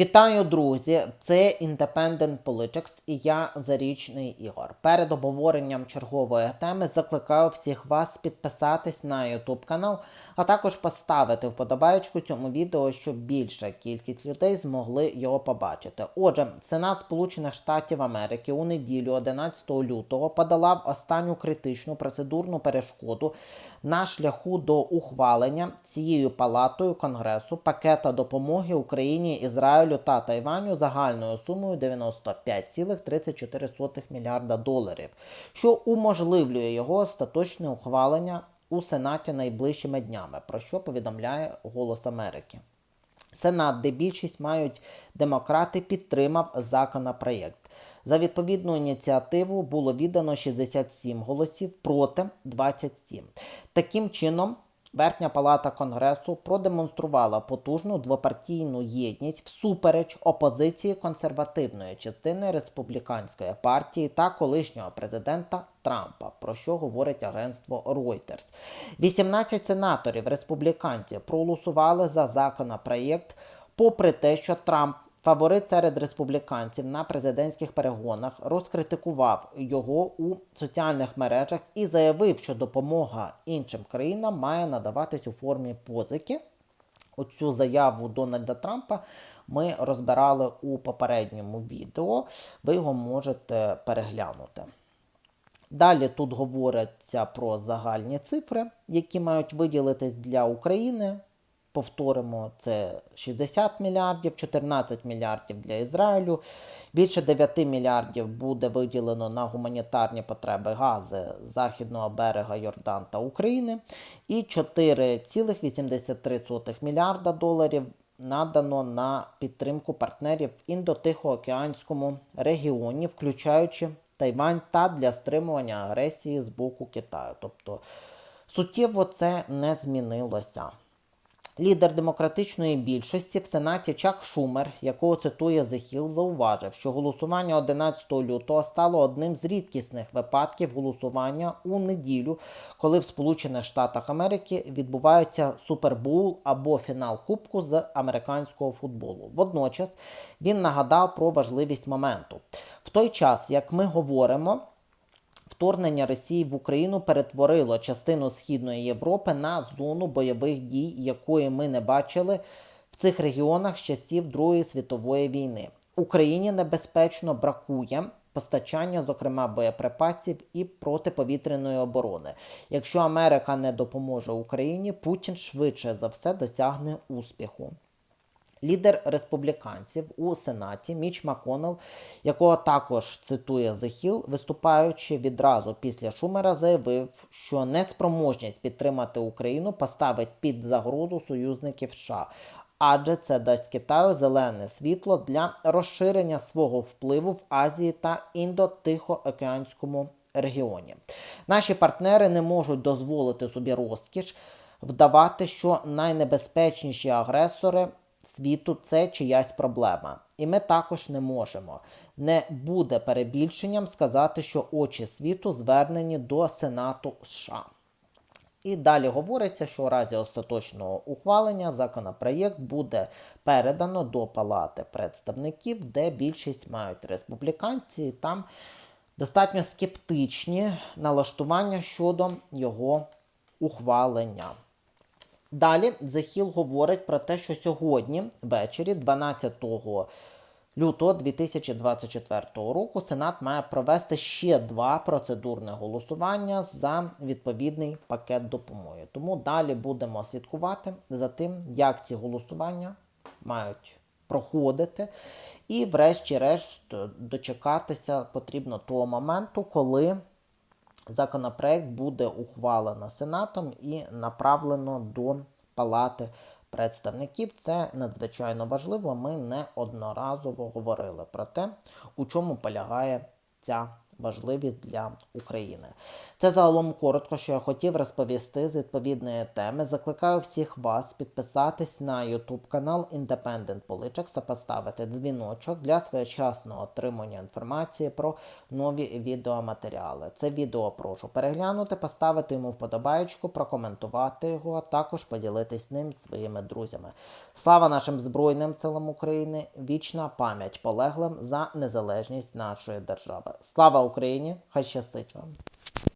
Вітаю, друзі! Це Independent Politics і я Зарічний Ігор. Перед обговоренням чергової теми закликаю всіх вас підписатись на YouTube канал, а також поставити вподобайку цьому відео, щоб більша кількість людей змогли його побачити. Отже, Сенат Сполучених Штатів Америки у неділю 11 лютого подала останню критичну процедурну перешкоду на шляху до ухвалення цією палатою Конгресу пакета допомоги Україні, Ізраїлю та Тайваню загальною сумою 95,34 мільярда доларів, що уможливлює його остаточне ухвалення у Сенаті найближчими днями, про що повідомляє Голос Америки. Сенат, де більшість мають демократи, підтримав законопроєкт. За відповідну ініціативу було віддано 67 голосів проти 27. Таким чином, Верхня палата Конгресу продемонструвала потужну двопартійну єдність всупереч опозиції консервативної частини республіканської партії та колишнього президента Трампа, про що говорить агентство Reuters. 18 сенаторів республіканців проголосували за законопроєкт, попри те, що Трамп Фаворит серед республіканців на президентських перегонах розкритикував його у соціальних мережах і заявив, що допомога іншим країнам має надаватись у формі позики. Оцю заяву Дональда Трампа ми розбирали у попередньому відео. Ви його можете переглянути. Далі тут говориться про загальні цифри, які мають виділитись для України. Повторимо, це 60 мільярдів, 14 мільярдів для Ізраїлю. Більше 9 мільярдів буде виділено на гуманітарні потреби гази Західного берега Йордан та України. І 4,83 мільярда доларів надано на підтримку партнерів в індотихоокеанському регіоні, включаючи Тайвань та для стримування агресії з боку Китаю. Тобто суттєво це не змінилося. Лідер демократичної більшості в Сенаті Чак Шумер, якого цитує Hill, зауважив, що голосування 11 лютого стало одним з рідкісних випадків голосування у неділю, коли в Сполучених Штатах Америки відбувається Супербоул або фінал Кубку з американського футболу. Водночас він нагадав про важливість моменту. В той час, як ми говоримо. Вторгнення Росії в Україну перетворило частину Східної Європи на зону бойових дій, якої ми не бачили в цих регіонах з часів Другої світової війни. Україні небезпечно бракує постачання, зокрема боєприпасів і протиповітряної оборони. Якщо Америка не допоможе Україні, Путін швидше за все досягне успіху. Лідер республіканців у Сенаті Міч Маконел, якого також цитує Hill, виступаючи відразу після Шумера, заявив, що неспроможність підтримати Україну поставить під загрозу союзників США, адже це дасть Китаю зелене світло для розширення свого впливу в Азії та Індо-Тихоокеанському регіоні. Наші партнери не можуть дозволити собі розкіш вдавати, що найнебезпечніші агресори світу це чиясь проблема. І ми також не можемо. Не буде перебільшенням сказати, що очі світу звернені до Сенату США. І далі говориться, що у разі остаточного ухвалення законопроєкт буде передано до Палати представників, де більшість мають республіканці, там достатньо скептичні налаштування щодо його ухвалення. Далі Захіл говорить про те, що сьогодні, ввечері, 12 лютого 2024 року, Сенат має провести ще два процедурне голосування за відповідний пакет допомоги. Тому далі будемо слідкувати за тим, як ці голосування мають проходити. І, врешті-решт, дочекатися потрібно того моменту, коли законопроект буде ухвалено Сенатом і направлено до Палати представників. Це надзвичайно важливо. Ми неодноразово говорили про те, у чому полягає ця важливість для України. Це загалом коротко, що я хотів розповісти з відповідної теми. Закликаю всіх вас підписатись на YouTube канал Independent Politics та поставити дзвіночок для своєчасного отримання інформації про нові відеоматеріали. Це відео прошу переглянути, поставити йому вподобаєчку, прокоментувати його, а також поділитись ним своїми друзями. Слава нашим Збройним силам України! Вічна пам'ять полеглим за незалежність нашої держави. Слава Україні! Хай щастить вам!